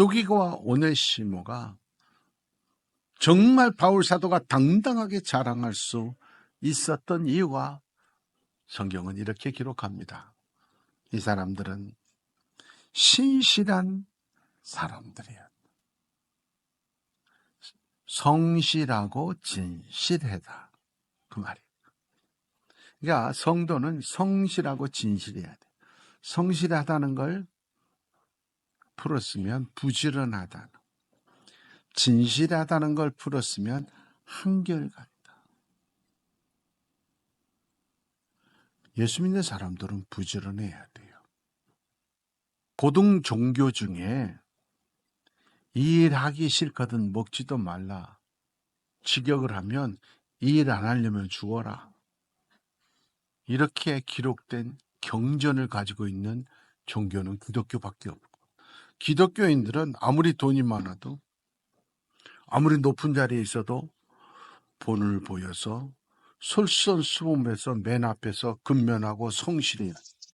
메뚜기와 오네시모가 정말 바울 사도가 당당하게 자랑할 수 있었던 이유가 성경은 이렇게 기록합니다. 이 사람들은 신실한 사람들이에요. 성실하고 진실하다. 그 말이에요. 그러니까 성도는 성실하고 진실해야 돼. 성실하다는 걸 풀었으면 부지런하다. 진실하다는 걸 풀었으면 한결같다. 예수 믿는 사람들은 부지런해야 돼요. 고등 종교 중에 일하기 싫거든 먹지도 말라. 직역을 하면 일 안 하려면 죽어라. 이렇게 기록된 경전을 가지고 있는 종교는 기독교밖에 없고 기독교인들은 아무리 돈이 많아도 아무리 높은 자리에 있어도 본을 보여서 솔선수범해서 맨 앞에서 근면하고 성실해야 돼.